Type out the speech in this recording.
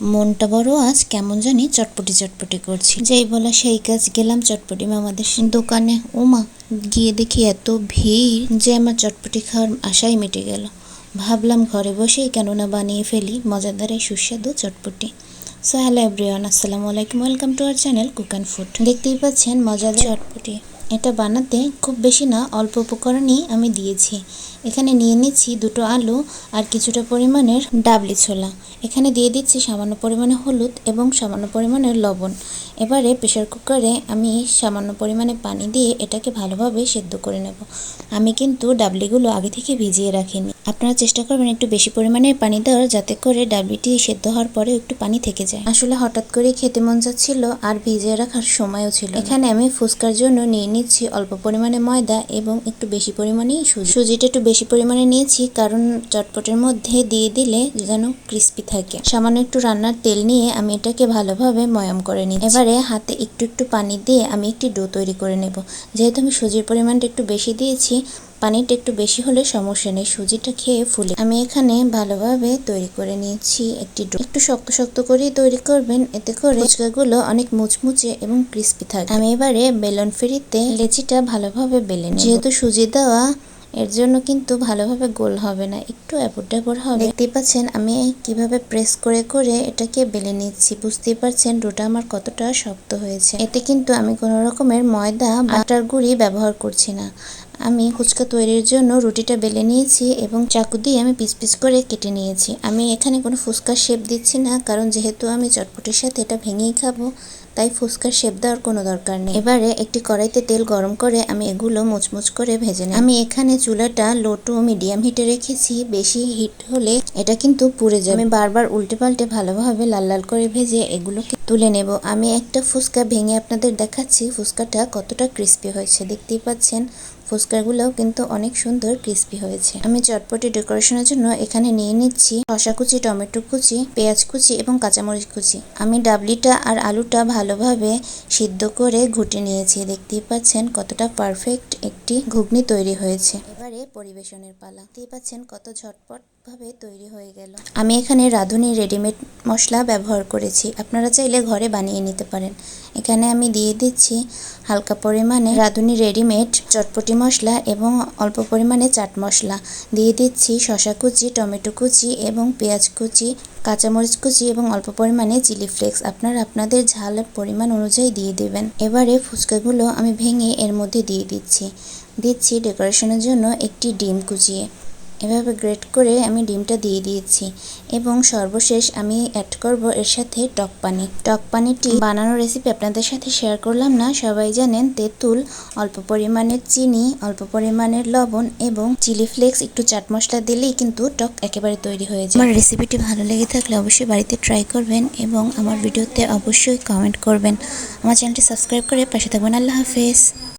মনটা বড়, আজ কেমন জানি চটপটি চটপটি করছি। যেই বলা সেই কাজ গেলাম চটপটি মামাদের দোকানে। ওমা, গিয়ে দেখি এত ভিড় যে আমার চটপটি খাওয়ার আশাই মিটে গেল। ভাবলাম ঘরে বসেই কেননা বানিয়ে ফেলি মজাদার এই সুস্বাদু চটপটি। সো হ্যালো এভরিওয়ান আসসালামু আলাইকুম। Welcome to our channel cook and food দেখতেই পাচ্ছেন মজাদার চটপটি। এটা বানাতে খুব বেশি না, অল্প উপকরণই আমি দিয়েছি। এখানে নিয়ে নিচ্ছি দুটো আলু আর কিছুটা পরিমাণের ডাবলি ছোলা। এখানে দিয়ে দিচ্ছি সামান্য পরিমাণে হলুদ এবং সামান্য পরিমাণের লবণ। এবারে প্রেশার কুকারে আমি সামান্য পরিমাণে পানি দিয়ে এটাকে ভালোভাবে সেদ্ধ করে নেব। আমি কিন্তু ডাবলিগুলো আগে থেকে ভিজিয়ে রাখিনি। আপনারা চেষ্টা করবেন একটু বেশি পরিমাণে পানি দেওয়ার যাতে করে ডাবলিটি সেদ্ধ হওয়ার পরে একটু পানি থেকে যায়। আসলে হঠাৎ করে খেতে মন যাচ্ছিল আর ভিজিয়ে রাখার সময়ও ছিল। এখানে আমি ফুচকার জন্য নিয়ে নিচ্ছি অল্প পরিমাণে ময়দা এবং একটু বেশি পরিমাণেই সুজি। সুজিটা একটু বেশি পরিমাণে নিয়েছি, কারণ চটপটের মধ্যে দিয়ে দিলে যেন ক্রিস্পি থাকে। সামান্য একটু রান্নার তেল নিয়ে আমি এটাকে ভালোভাবে ময়াম করে নিই এবারে হাতে একটু একটু পানি দিয়ে আমি একটি ডো তৈরি করে নেব। যেহেতু আমি সুজির পরিমাণটা একটু বেশি দিয়েছি, পানিটা একটু বেশি হলে সমস্যা নেই, সুজিটা খেয়ে ফুলে। আমি এখানে ভালোভাবে তৈরি করে নিয়েছি একটি ডো। একটু শক্ত শক্ত করেই তৈরি করবেন, এতে করে ফুচকাগুলো অনেক মুচমুচে এবং ক্রিস্পি থাকে। আমি এবারে বেলন ফেরিতে লেচিটা ভালোভাবে বেলে নেব। যেহেতু সুজি দেওয়া এর জন্য কিন্তু ভালোভাবে গোল হবে না, একটু অ্যাপর ট্যাপর হবে। দেখতে পাচ্ছেন, আমি কীভাবে প্রেস করে করে এটাকে বেলে নিচ্ছি, বুঝতেই পারছেন ডোটা আমার কতটা শক্ত হয়েছে। এতে কিন্তু আমি কোনো রকমের ময়দা বাটার গুঁড়ি ব্যবহার করছি না। আমি ফুচকা তৈরির জন্য রুটিটা বেলে নিয়েছি এবং চাকু দিয়ে আমি পিস পিস করে কেটে নিয়েছি। আমি এখানে কোনো ফুচকার শেপ দিচ্ছি না, কারণ যেহেতু আমি চটপটির সাথে এটা ভেঙেই খাব, তাই ফুচকার শেপ দেওয়ার কোনো দরকার নেই। এবারে একটি কড়াইতে তেল গরম করে আমি এগুলো মুচমুচ করে ভেজে নিই আমি এখানে চুলাটা লো টু মিডিয়াম হিটে রেখেছি, বেশি হিট হলে এটা কিন্তু পুড়ে যাবে। আমি বারবার উল্টে পাল্টে ভালোভাবে লাল লাল করে ভেজে এগুলোকে তুলে নেব। আমি একটা ফুচকা ভেঙে আপনাদের দেখাচ্ছি। ফুচকাটা কতটা ক্রিস্পি হয়েছে দেখতেই পাচ্ছেন। ফুচকাগুলোও কিন্তু অনেক সুন্দর ক্রিস্পি হয়েছে। আমি চটপটি ডেকোরেশনের জন্য এখানে নিয়ে নিচ্ছি শসা কুচি, টমেটো কুচি, পেঁয়াজ কুচি এবং কাঁচামরিচ কুচি। আমি ডাবলিটা আর আলুটা ভালোভাবে সিদ্ধ করে ঘুটে নিয়েছি। দেখতেই পাচ্ছেন কতটা পারফেক্ট একটি ঘুগনি তৈরি হয়েছে। পরিবেশনের পালা। দেখতেই পাচ্ছেন কত ঝটপট ভাবে তৈরি হয়ে গেল। আমি এখানে রাঁধুনি রেডিমেড মশলা ব্যবহার করেছি। আপনারা চাইলে ঘরে বানিয়ে নিতে পারেন। এখানে আমি দিয়ে দিচ্ছি হালকা পরিমাণে রাঁধুনি রেডিমেড চটপটি মশলা এবং অল্প পরিমাণে চাট মশলা। দিয়ে দিচ্ছি শশা কুচি, টমেটো কুচি এবং পেঁয়াজ কুচি, কাঁচামরিচ কুচি এবং অল্প পরিমাণে চিলি ফ্লেক্স আপনারা আপনাদের ঝালের পরিমাণ অনুযায়ী দিয়ে দেবেন। এবারে ফুচকাগুলো আমি ভেঙে এর মধ্যে দিয়ে দিচ্ছি। দিচ্ছি ডেকোরেশনের জন্য একটি ডিম কুচিয়ে। এভাবে গ্রেট করে আমি ডিমটা দিয়ে দিয়েছি এবং সর্বশেষ আমি অ্যাড করব এর সাথে টক পানি। টক পানিটি বানানোর রেসিপি আপনাদের সাথে শেয়ার করলাম না, সবাই জানেন তেঁতুল, অল্প পরিমাণের চিনি, অল্প পরিমাণের লবণ এবং চিলি ফ্লেক্স একটু চাট মশলা দিলেই কিন্তু টক একেবারে তৈরি হয়ে যায়। আমার রেসিপিটি ভালো লেগে থাকলে অবশ্যই বাড়িতে ট্রাই করবেন এবং আমার ভিডিওতে অবশ্যই কমেন্ট করবেন। আমার চ্যানেলটি সাবস্ক্রাইব করে পাশে থাকবেন। আল্লাহ হাফেজ।